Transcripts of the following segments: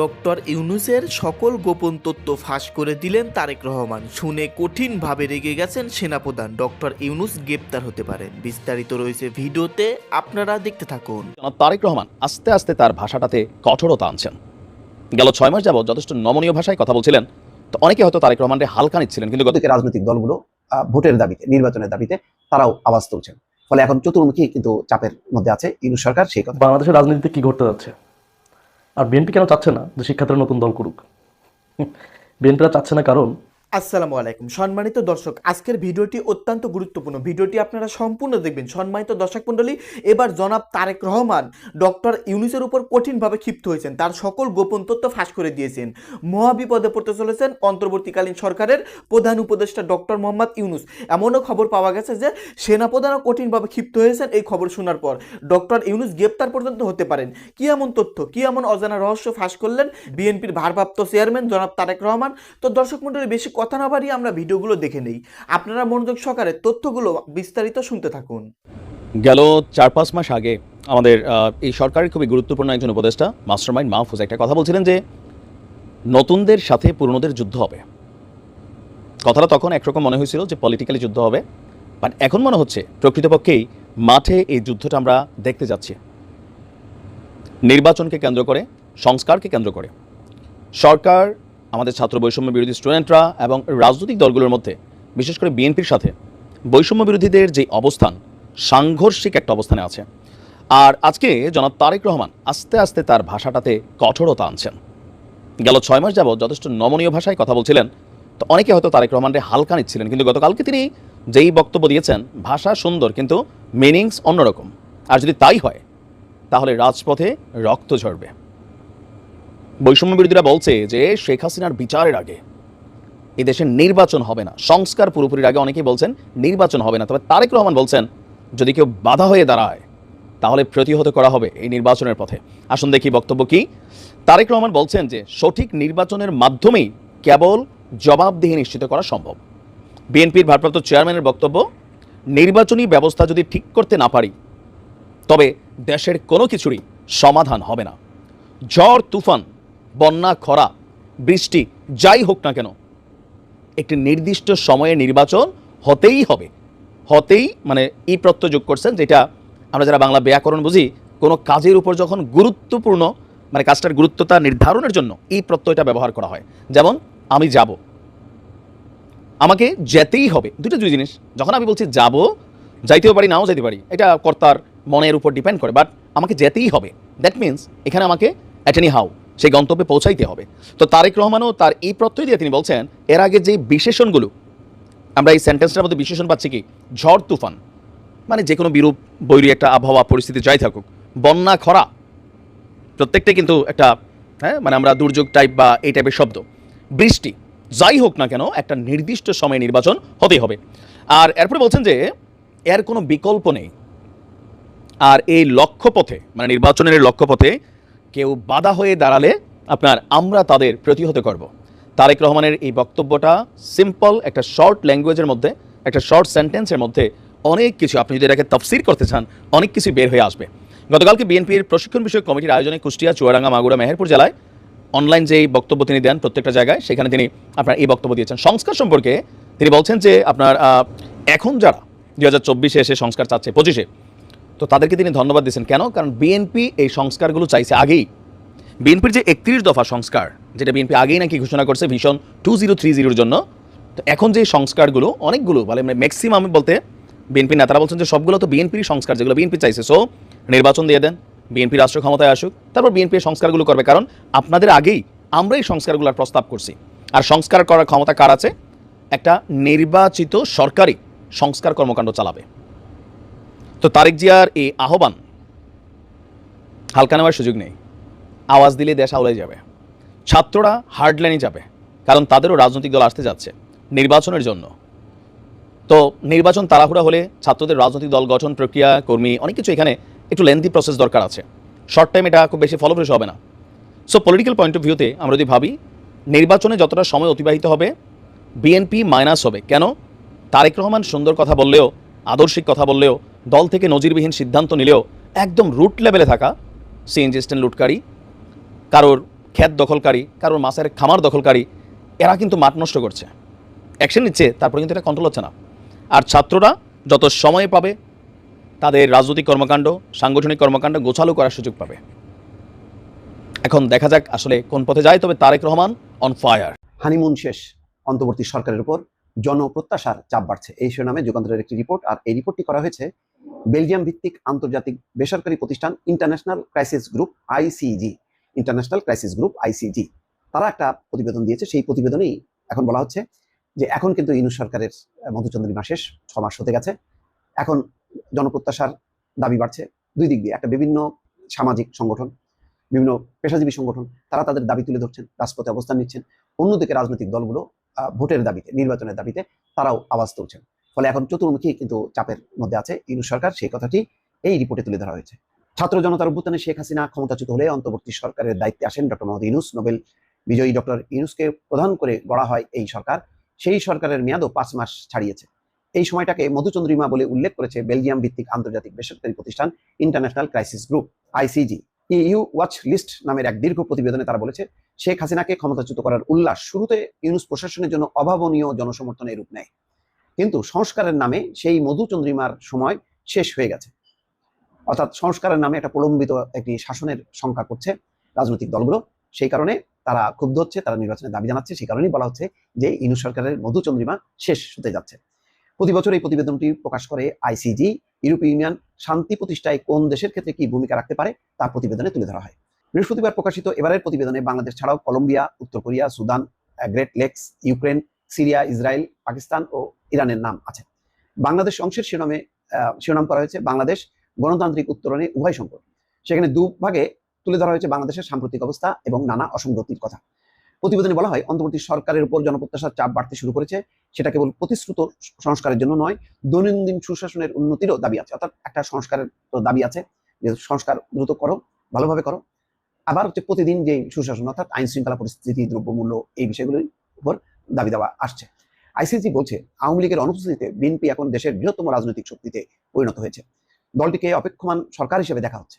Doctor ইউনুসের সকল গোপন তথ্য ফাঁস করে দিলেন তারেক রহমান। শুনে কঠিনভাবে রেগে গেছেন সেনাপ্রধান। ডক্টর ইউনুস গ্রেপ্তার হতে পারেন। বিস্তারিত রয়েছে ভিডিওতে আপনারা দেখতে থাকুন। তারেক রহমান আস্তে আস্তে তার ভাষাটাতে কঠোরতা আনছেন। গেল ছয় মাস যাবত যথেষ্ট নমনীয় ভাষায় কথা বলছিলেন। তো অনেকে হয়তো তারেক রহমানকে হালকা নিচ্ছিলেন কিন্তু গত রাজনৈতিক দলগুলো আহ, ভোটের দাবিতে নির্বাচনের দাবিতে তারাও আওয়াজ তুলছেন। ফলে এখন চতুর্মুখী কিন্তু চাপের মধ্যে আছে ইউনুস সরকার সেই কথা বাংলাদেশের রাজনীতিতে কি ঘটতে যাচ্ছে? আর বিএনপি কেন চাচ্ছে না যে শিক্ষার্থীরা নতুন দল করুক? বিএনপিরা চাচ্ছে না কারণ আসসালামু আলাইকুম। সম্মানিত দর্শক, আজকের ভিডিওটি অত্যন্ত গুরুত্বপূর্ণ। ভিডিওটি আপনারা সম্পূর্ণ দেখবেন। সম্মানিত দর্শক মণ্ডলী, এবার জনাব তারেক রহমান ডক্টর ইউনুসের উপর কঠিনভাবে ক্ষিপ্ত হয়েছেন। তার সকল গোপন তথ্য ফাঁস করে দিয়েছেন। মহাবিপদে পড়তে চলেছেন অন্তর্বর্তীকালীন সরকারের প্রধান উপদেষ্টা ডক্টর মোহাম্মদ ইউনুস। এমনও খবর পাওয়া গেছে যে, সেনাপ্রধানও কঠিনভাবে ক্ষিপ্ত হয়েছেন এই খবর শোনার পর। ডক্টর ইউনুস গ্রেপ্তার পর্যন্ত হতে পারেন। কি এমন তথ্য, কি এমন অজানা রহস্য ফাঁস করলেন বিএনপির ভারপ্রাপ্ত চেয়ারম্যান জনাব তারেক রহমান? তো দর্শক মণ্ডলী, বেশি কথা না বাড়িয়ে আমরা ভিডিওগুলো দেখে নেই। আপনারা মনোযোগ সহকারে তথ্যগুলো বিস্তারিত শুনতে থাকুন। গেল চার পাঁচ মাস আগে আমাদের এই সরকারের খুবই গুরুত্বপূর্ণ একজন উপদেষ্টা, মাস্টারমাইন্ড মাহফুজ একটা কথা বলছিলেন যে, নতুনদের সাথে পুরনোদের যুদ্ধ হবে। কথাটা তখন একরকম মনে হয়েছিল যে পলিটিক্যালি যুদ্ধ হবে বাট এখন মনে হচ্ছে প্রকৃতপক্ষেই মাঠে এই যুদ্ধটা আমরা দেখতে যাচ্ছি। নির্বাচনকে কেন্দ্র করে, সংস্কারকে কেন্দ্র করে, সরকার আমাদের ছাত্র বৈষম্য বিরোধী স্টুডেন্টরা এবং রাজনৈতিক দলগুলোর মধ্যে, বিশেষ করে বিএনপির সাথে, বৈষম্য বিরোধীদের যে অবস্থান, সাংঘর্ষিক একটা অবস্থানে আছে। আর আজকে জনাব তারেক রহমান আস্তে আস্তে তার ভাষাটাতে কঠোরতা আনছেন। গেল ছয় মাস যাবত যথেষ্ট নমনীয় ভাষায় কথা বলছিলেন, তো অনেকে হয়তো তারেক রহমানকে হালকা নিচ্ছিলেন, কিন্তু গতকালকে তিনি যেই বক্তব্য দিয়েছেন, ভাষা সুন্দর, কিন্তু মিনিংস অন্যরকম। আর যদি তাই হয়, তাহলে রাজপথে রক্ত ঝরবে। বৈষম্য বিরোধীরা বলছে যে শেখ হাসিনার বিচারের আগে এই দেশে নির্বাচন হবে না। সংস্কার পুরোপুরির আগে অনেকেই বলছেন নির্বাচন হবে না। তবে তারেক রহমান বলছেন, যদি কেউ বাধা হয়ে দাঁড়ায়, তাহলে প্রতিহত করা হবে এই নির্বাচনের পথে। আসুন দেখি বক্তব্য কি। তারেক রহমান বলছেন যে সঠিক নির্বাচনের মাধ্যমেই কেবল জবাবদিহি নিশ্চিত করা সম্ভব। বিএনপির ভারপ্রাপ্ত চেয়ারম্যানের বক্তব্য, নির্বাচনী ব্যবস্থা যদি ঠিক করতে না পারি, তবে দেশের কোনো কিছুরই সমাধান হবে না। ঝড়, তুফান বন্যা, খরা, বৃষ্টি, যাই হোক না কেন, একটি নির্দিষ্ট সময়ে নির্বাচন হতেই হবে। হতেই মানে ই প্রত্যয় যোগ করছেন, যেটা আমরা যারা বাংলা ব্যাকরণ বুঝি, কোনো কাজের উপর যখন গুরুত্বপূর্ণ মানে কাজটার গুরুত্বতা নির্ধারণের জন্য এই প্রত্যয়টা ব্যবহার করা হয়। যেমন, আমি যাব। আমাকে যেতেই হবে। দুটো দুই জিনিস। যখন আমি বলছি যাব, যাইতেও পারি, নাও যেতে পারি, এটা কর্তার মনের উপর ডিপেন্ড করে বাট আমাকে যেতেই হবে। দ্যাট মিন্স এখানে আমাকে অ্যাটেনি হাউ সেই গন্তব্যে পৌঁছাইতে হবে। তো তারেক রহমানও তার এই প্রত্যয় দিয়ে তিনি বলছেন, এর আগে যে বিশেষণগুলো, আমরা এই সেন্টেন্সটার মধ্যে বিশেষণ পাচ্ছি কি? ঝড়, তুফান। মানে যে কোনো বিরূপ বৈরী একটা আবহাওয়া পরিস্থিতি যাই থাকুক, বন্যা, খরা প্রত্যেকটাই কিন্তু একটা হ্যাঁ মানে আমরা দুর্যোগ টাইপ বা এই টাইপের শব্দ। বৃষ্টি, যাই হোক না কেন, একটা নির্দিষ্ট সময়ে নির্বাচন হতেই হবে। আর এরপরে বলছেন যে, এর কোনো বিকল্প নেই। আর এই লক্ষ্যপথে মানে নির্বাচনের লক্ষ্যপথে কেউ বাধা হয়ে দাঁড়ালে আপনার আমরা তাদের প্রতিহত করব। তারেক রহমানের এই বক্তব্যটা সিম্পল একটা শর্ট ল্যাঙ্গুয়েজের মধ্যে, একটা শর্ট সেন্টেন্সের মধ্যে অনেক কিছু, আপনি যদি এটাকে তফসির করতে চান, অনেক কিছু বের হয়ে আসবে। গতকালকে বিএনপির প্রশিক্ষণ বিষয়ক কমিটির আয়োজনে কুষ্টিয়া, চুয়াডাঙ্গা, মাগুরা, মেহেরপুর জেলায় অনলাইন যেই বক্তব্য তিনি দেন প্রত্যেকটা জায়গায়, সেখানে তিনি আপনার এই বক্তব্য দিয়েছেন। সংস্কার সম্পর্কে তিনি বলছেন যে আপনার এখন যারা দুই হাজার চব্বিশে এসে সংস্কার চাচ্ছে, পঁচিশে তো তাদেরকে তিনি ধন্যবাদ দিয়েছেন। কেন? কারণ বিএনপি এই সংস্কারগুলো চাইছে আগেই। বিএনপির যে একত্রিশ দফা সংস্কার, যেটা বিএনপি আগেই নাকি ঘোষণা করছে ভীষণ টু জিরো থ্রি জিরোর জন্য, তো এখন যে সংস্কারগুলো, অনেকগুলো মানে ম্যাক্সিমাম বলতে বিএনপি নেতারা বলছেন যে সবগুলো তো বিএনপির সংস্কার, যেগুলো বিএনপি চাইছে। সো নির্বাচন দিয়ে দেন বিএনপি রাষ্ট্র ক্ষমতায় আসুক, তারপর বিএনপি সংস্কারগুলো করবে। কারণ আপনাদের আগেই আমরা এই সংস্কারগুলোর প্রস্তাব করছি। আর সংস্কার করার ক্ষমতা কার আছে? একটা নির্বাচিত সরকারি সংস্কার কর্মকাণ্ড চালাবে। তো তারেক জিয়ার এই আহ্বান, হালকা নেওয়ার সুযোগ নেই। আওয়াজ দিলে দেশ আওলাই যাবে। ছাত্ররা হার্ডলাইনে যাবে, কারণ তাদেরও রাজনৈতিক দল আসতে যাচ্ছে নির্বাচনের জন্য। তো নির্বাচন তাড়াহুড়া হলে ছাত্রদের রাজনৈতিক দল গঠন প্রক্রিয়া, কর্মী, অনেক কিছু এখানে একটু লেন্থি প্রসেস দরকার আছে। শর্ট টাইম এটা খুব বেশি ফলপ্রসূ হবে না। সো পলিটিক্যাল পয়েন্ট অফ ভিউতে আমরা যদি ভাবি, নির্বাচনে যতটা সময় অতিবাহিত হবে বিএনপি মাইনাস হবে। কেন? তারেক রহমান সুন্দর কথা বললেও, আদর্শিক কথা বললেও দল থেকে নজিরবিহীন সিদ্ধান্ত নিলেও একদম রুট লেভেলে থাকা সিএনজি স্ট্যান্ড লুটকারী, কারোর ক্ষেত দখলকারী, কারোর মাছের খামার দখলকারী, এরা কিন্তু মাঠ নষ্ট করছে। অ্যাকশন নিচ্ছে, তারপরে কিন্তু এটা কন্ট্রোল হচ্ছে না। আর ছাত্ররা যত সময় পাবে, তাদের রাজনৈতিক কর্মকাণ্ড, সাংগঠনিক কর্মকাণ্ড গোছালো করার সুযোগ পাবে। এখন দেখা যাক আসলে কোন পথে যায়, তবে Tarique Rahman on fire honeymoon শেষ, অন্তর্বর্তী সরকারের উপর জনপ্রত্যাশার চাপ বাড়ছে। এই শিরোনামে যুগান্তরের একটি রিপোর্ট, আর এই রিপোর্টটি করা হয়েছে বেলজিয়াম ভিত্তিক আন্তর্জাতিক বেসরকারি প্রতিষ্ঠান International Crisis Group ICG International Crisis Group ICG তারা একটা প্রতিবেদন দিয়েছে, সেই প্রতিবেদনেই এখন বলা হচ্ছে যে এখন কিন্তু ইনু সরকারের মধুচন্দ্রিমা শেষ, ছ মাস হতে গেছে। এখন জনপ্রত্যাশার দাবি বাড়ছে দুই দিক দিয়ে, একটা বিভিন্ন সামাজিক সংগঠন, বিভিন্ন পেশাজীবী সংগঠন, তারা তাদের দাবি তুলে ধরছেন, রাজপথে অবস্থান নিচ্ছেন। অন্যদিকে রাজনৈতিক দলগুলো ভোটের দাবিতে, নির্বাচনের দাবিতে তারাও আওয়াজ তুলছেন। ফলে এখন চতুর্মুখী কিন্তু চাপের মধ্যে আছে। ইনু সরকার সেই কথাটি এই রিপোর্টে তুলে ধরা হয়েছে। ছাত্র জনতার অভ্যুত্থানে শেখ হাসিনা ক্ষমতাচ্যুত হলে অন্তর্বর্তী সরকারের দায়িত্বে আসেন ডক্টর মোহাম্মদ ইউনুস। নোবেল বিজয়ী ডক্টর ইউনুসকে প্রধান করে গড়া হয় এই সরকার। সেই সরকারের মেয়াদও পাঁচ মাস ছাড়িয়েছে। এই সময়টাকে মধুচন্দ্রিমা বলে উল্লেখ করেছে বেলজিয়াম ভিত্তিক আন্তর্জাতিক বেসরকারি প্রতিষ্ঠান International Crisis Group, ICG. EU watch list নামের এক দীর্ঘ প্রতিবেদনে তারা বলেছে, শেখ হাসিনাকে ক্ষমতাচ্যুত করার উল্লাস শুরুতে ইউনুস প্রশাসনের জন্য অভাবনীয় জনসমর্থনের রূপ নেয়। কিন্তু সংস্কারের নামে সেই মধুচন্দ্রিমার সময় শেষ হয়ে গেছে। অর্থাৎ সংস্কারের নামে একটা প্রলম্বিত একটি শাসনের সংখ্যা করছে রাজনৈতিক দলগুলো। সেই কারণে তারা ক্ষুব্ধ হচ্ছে, তারা নির্বাচনের দাবি জানাচ্ছে। সেই কারণেই বলা হচ্ছে যে ইনু সরকারের মধুচন্দ্রিমা শেষ হতে যাচ্ছে। প্রতি বছর এই প্রতিবেদনটি প্রকাশ করে আইসিজি, ইউরোপীয় ইউনিয়ন শান্তি প্রতিষ্ঠায় কোন দেশের ক্ষেত্রে কি ভূমিকা রাখতে পারে তা প্রতিবেদনে তুলে ধরা হয়। বৃহস্পতিবার প্রকাশিত এবারের প্রতিবেদনে বাংলাদেশ ছাড়াও কলম্বিয়া, উত্তর Korea, Sudan, Great Lakes, Ukraine Syria, Israel, Pakistan ও ইরানের নাম আছে। বাংলাদেশ অংশের শিরোনামে শিরোনাম করা হয়েছে বাংলাদেশ গণতান্ত্রিক উত্তরণে উভয় সংকট সেখানে দুভাগে তুলে ধরা হয়েছে বাংলাদেশের সাম্প্রতিক অবস্থা এবং নানা অসঙ্গতির কথা। প্রতিবেদনে বলা হয়, অন্তর্বর্তী সরকারের উপর জনপ্রত্যাশার চাপ বাড়তে শুরু করেছে। সেটা কেবল প্রতিশ্রুত সংস্কারের জন্য নয়, দৈনন্দিন সুশাসনের উন্নতিরও দাবি আছে। অর্থাৎ একটা সংস্কারের দাবি আছে যে, সংস্কার দ্রুত করো, ভালোভাবে করো। আবার হচ্ছে প্রতিদিন যে সুশাসন, অর্থাৎ আইন শৃঙ্খলা পরিস্থিতি, দ্রব্যমূল্য এই বিষয়গুলির উপর দাবি দেওয়া আসছে। আইসিসি বলছে, আওয়ামী লীগের অনুপস্থিতিতে বিএনপি এখন দেশের বৃহত্তম রাজনৈতিক শক্তিতে পরিণত হয়েছে। দলটিকে অপেক্ষমান সরকার হিসেবে দেখা হচ্ছে।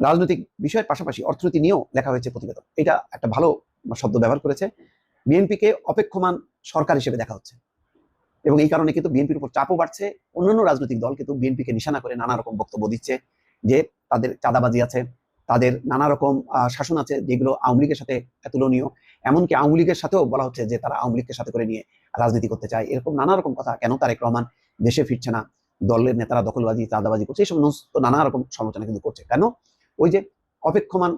রাজনৈতিক বিষয়ের পাশাপাশি অর্থনীতি নিয়েও লেখা হয়েছে প্রতিবেদন। এটা একটা ভালো শব্দ ব্যবহার করেছে। বিএনপিকে অপেক্ষমান সরকার হিসেবে দেখা হচ্ছে। এবং এই কারণে কিন্তু বিএনপির উপর চাপও বাড়ছে। অন্যান্য রাজনৈতিক দল কিন্তু বিএনপিকে নিশানা করে নানা রকম বক্তব্য দিচ্ছে যে তাদের চাঁদাবাজি আছে তাদের নানা রকম শাসন আছে যেগুলো আওয়ামী লীগের সাথে তুলনীয় এমনকি আওয়ামী লীগের সাথেও বলা হচ্ছে যে তারা আওয়ামী লীগকে সাথে করে নিয়ে রাজনীতি করতে চায়। এরকম নানা রকম কথা। কেন তারেক রহমান দেশে ফিরছে না? দলের নেতারা দখলবাজি, চাঁদাবাজি করছে এই সমস্ত নানা রকম সমালোচনা কিন্তু করছে। কেন? ওই যে অপেক্ষমান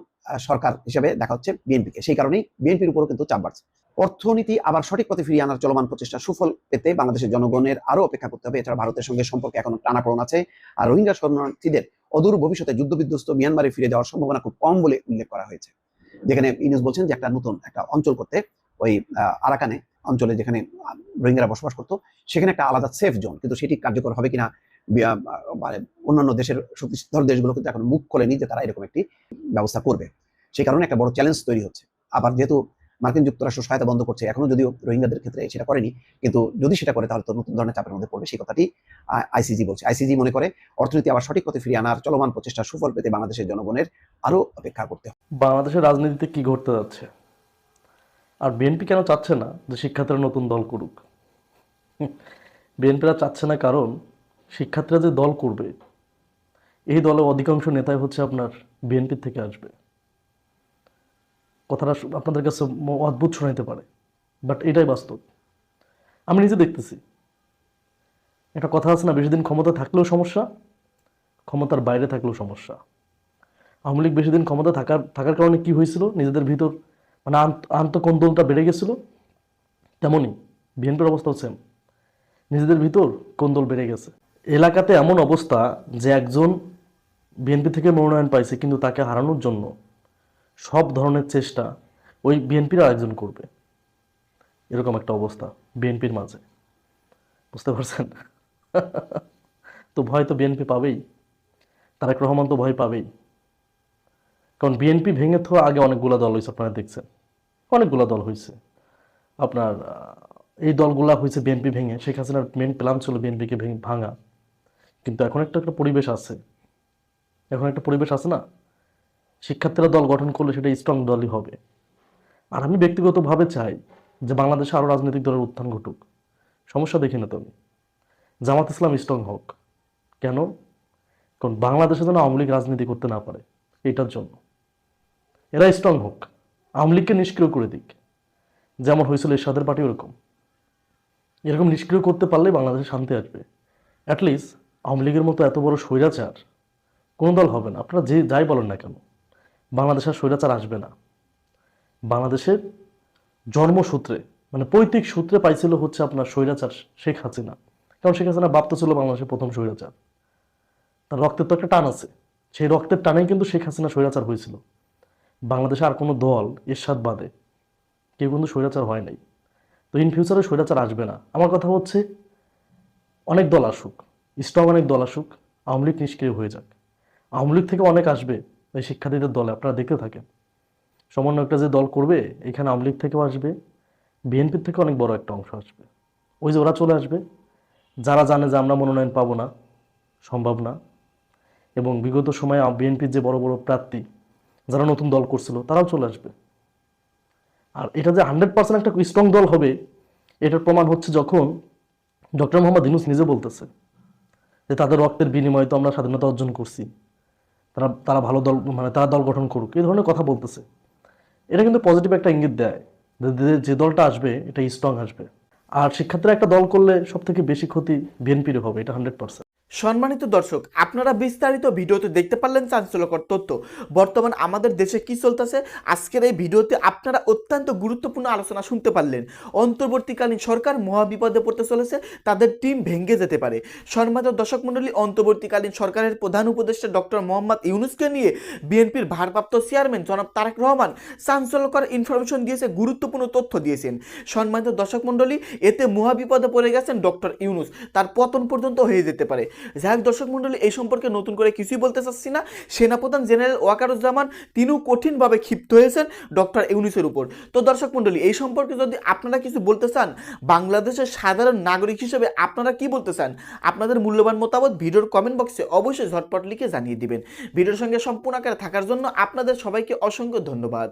সরকার হিসেবে দেখা হচ্ছে বিএনপিকে। সেই কারণেই বিএনপির উপরও কিন্তু চাপ বাড়ছে। অর্থনীতি আবার সঠিক পথে ফিরিয়ে আনার চলমান প্রচেষ্টা সুফল পেতে বাংলাদেশের জনগণের আরও অপেক্ষা করতে হবে। এছাড়া ভারতের সঙ্গে সম্পর্কে এখনও টানাপোড়ন আছে। আর রোহিঙ্গা শরণার্থীদের অদূর ভবিষ্যতে যুদ্ধবিধ্বস্ত মিয়ানমারে ফিরে যাওয়ার সম্ভাবনা খুব কম বলে উল্লেখ করা হয়েছে। যেখানে ইউনুস বলছেন যে একটা নতুন একটা অঞ্চল করতে, ওই আরাকানে অঞ্চলে যেখানে রোহিঙ্গারা বসবাস করতো, সেখানে একটা আলাদা সেফ জোন কিন্তু সেটি কার্যকর হবে কিনা মানে অন্যান্য দেশের শক্তিধর দেশগুলো কিন্তু এখন মুখ খোলেনি যে তারা এরকম একটি ব্যবস্থা করবে। সেই কারণে একটা বড় চ্যালেঞ্জ তৈরি হচ্ছে। আবার যেহেতু মার্কিন যুক্তরাষ্ট্র সহায়তা বন্ধ করছে। এখনও যদিও রোহিঙ্গাদের ক্ষেত্রে সেটা করেনি, কিন্তু যদি সেটা করে, তাহলে তো নতুন ধরনের চাপের মধ্যে পড়বে। সেই কথাটি আইসিজি বলছে। আইসিজি মনে করে, অর্থনীতি আবার সঠিক পথে ফিরিয়ে আনার চলমান প্রচেষ্টা সুফল পেতে বাংলাদেশের জনগণের আরও অপেক্ষা করতে হবে। বাংলাদেশের রাজনীতিতে কি ঘটতে যাচ্ছে? আর বিএনপি কেন চাচ্ছে না যে শিক্ষার্থীরা নতুন দল করুক? বিএনপিরা চাচ্ছে না কারণ শিক্ষার্থীরা যে দল করবে, এই দলের অধিকাংশ নেতাই হচ্ছে আপনার বিএনপির থেকে আসবে। কথাটা আপনাদের কাছে অদ্ভুত শোনাইতে পারে বাট এটাই বাস্তব। আমি নিজে দেখতেছি। একটা কথা আছে না, বেশি দিন ক্ষমতা থাকলেও সমস্যা, ক্ষমতার বাইরে থাকলেও সমস্যা। আওয়ামী লীগ বেশি দিন ক্ষমতা থাকার থাকার কারণে কি হয়েছিল? নিজেদের ভিতর মানে আন্ত- আন্তঃকন্দলটা বেড়ে গেছিল, তেমনই বিএনপির অবস্থাও সেম নিজেদের ভিতর কোন্দল বেড়ে গেছে। এলাকাতে এমন অবস্থা যে একজন বিএনপি থেকে মনোনয়ন পাইছে, কিন্তু তাকে হারানোর জন্য সব ধরনের চেষ্টা ওই বিএনপির একজন করবে। এরকম একটা অবস্থা বিএনপির মাঝে। বুঝতে পারছেন? তো ভয় তো বিএনপি পাবেই। তারেক রহমান তো ভয় পাবেই। কারণ বিএনপি ভেঙে তো আগে অনেকগুলো দল হয়েছে, আপনারা দেখছেন। অনেকগুলো দল হয়েছে। আপনার এই দলগুলা হয়েছে বিএনপি ভেঙে। শেখ হাসিনার মেন প্ল্যান ছিল বিএনপিকে ভেঙে, ভাঙা। কিন্তু এখন একটা একটা পরিবেশ আছে। এখন একটা পরিবেশ আছে না? শিক্ষার্থীরা দল গঠন করলে সেটা স্ট্রং দলই হবে। আর আমি ব্যক্তিগতভাবে চাই যে বাংলাদেশে আরও রাজনৈতিক দলের উত্থান ঘটুক। সমস্যা দেখি না তুমি। জামাত ইসলাম স্ট্রং হোক। কেন? কারণ বাংলাদেশে যেন আওয়ামী লীগ রাজনীতি করতে না পারে, এটার জন্য। এরা স্ট্রং হোক। আওয়ামী লীগকে নিষ্ক্রিয় করে দিক। যেমন হয়েছিল এরশাদের পার্টি ওরকম। এরকম নিষ্ক্রিয় করতে পারলে বাংলাদেশে শান্তি আসবে। অ্যাটলিস্ট আওয়ামী লীগের মতো এত বড় স্বৈরাচার কোনো দল হবে না। আপনারা যে যাই বলেন না কেন। বাংলাদেশের স্বৈরাচার আসবে না। বাংলাদেশের জন্মসূত্রে মানে পৈতৃক সূত্রে পাইছিল হচ্ছে আপনার স্বৈরাচার শেখ হাসিনা। কারণ শেখ হাসিনা বাপ্ত ছিল বাংলাদেশের প্রথম স্বৈরাচার। তার রক্তের তো একটা টান আছে। সেই রক্তের টানেই কিন্তু শেখ হাসিনা স্বৈরাচার হয়েছিল। বাংলাদেশে আর কোনো দল এরশাদ বাদে, কেউ কিন্তু স্বৈরাচার হয় নাই। তো ইন ফিউচারে স্বৈরাচার আসবে না। আমার কথা হচ্ছে, অনেক দল আসুক, স্ট্রং অনেক দল আসুক, আওয়ামী লীগ নিষ্ক্রিয় হয়ে যাক। আওয়ামী লীগ থেকে অনেক আসবে। এই শিক্ষার্থীদের দলে আপনারা দেখতে থাকেন। সমন্বয় একটা যে দল করবে, এখানে আওয়ামী লীগ থেকেও আসবে বিএনপির থেকে অনেক বড় একটা অংশ আসবে। ওই যে ওরা চলে আসবে। যারা জানে যে আমরা মনোনয়ন পাবো না, সম্ভব না, এবং বিগত সময়ে বিএনপির যে বড় বড় প্রার্থী যারা নতুন দল করছিল, তারাও চলে আসবে। আর এটা যে হান্ড্রেড পার্সেন্ট একটা স্ট্রং দল হবে, এটার প্রমাণ হচ্ছে যখন ডক্টর মোহাম্মদ ইনুস নিজে বলতেছে যে তাদের রক্তের বিনিময়ে তো আমরা স্বাধীনতা অর্জন করছি। তারা তারা ভালো দল মানে তারা দল গঠন করুক, এই ধরনের কথা বলতেছে। এটা কিন্তু পজিটিভ একটা ইঙ্গিত দেয় যে- দলটা আসবে, এটা স্ট্রং আসবে। আর শিক্ষার্থীরা একটা দল করলে সব থেকে বেশি ক্ষতি বিএনপির হবে, এটা হান্ড্রেড পার্সেন্ট সম্মানিত দর্শক, আপনারা বিস্তারিত ভিডিওতে দেখতে পারলেন চাঞ্চল্যকর তথ্য। বর্তমান আমাদের দেশে কি চলতেছে? আজকের এই ভিডিওতে আপনারা অত্যন্ত গুরুত্বপূর্ণ আলোচনা শুনতে পারলেন। অন্তর্বর্তীকালীন সরকার মহাবিপদে পড়তে চলেছে, তাদের টিম ভেঙে যেতে পারে। সম্মানিত দর্শক মণ্ডলী, অন্তর্বর্তীকালীন সরকারের প্রধান উপদেষ্টা ডক্টর মোহাম্মদ ইউনুসকে নিয়ে বিএনপির ভারপ্রাপ্ত চেয়ারম্যান জনাব তারেক রহমান চাঞ্চল্যকর ইনফরমেশন দিয়েছে, গুরুত্বপূর্ণ তথ্য দিয়েছেন। সম্মানিত দর্শক মণ্ডলী, এতে মহাবিপদে পড়ে গেছেন ডক্টর ইউনুস। তার পতন পর্যন্ত হয়ে যেতে পারে। যাই দর্শক মণ্ডলী, এই সম্পর্কে নতুন করে কিছুই বলতে চাচ্ছি না। সেনাপ্রধান জেনারেল ওয়াকারুজ্জামান তিনিও কঠিনভাবে ক্ষিপ্ত হয়েছেন ডক্টর ইউনিসের উপর। তো দর্শক মণ্ডলী, এই সম্পর্কে যদি আপনারা কিছু বলতে চান, বাংলাদেশের সাধারণ নাগরিক হিসেবে আপনারা কি বলতে চান? আপনাদের মূল্যবান মতামত ভিডিওর কমেন্ট বক্সে অবশ্যই ঝটপট লিখে জানিয়ে দিবেন। ভিডিওর সঙ্গে সম্পূর্ণ আকারে থাকার জন্য আপনাদের সবাইকে অসংখ্য ধন্যবাদ।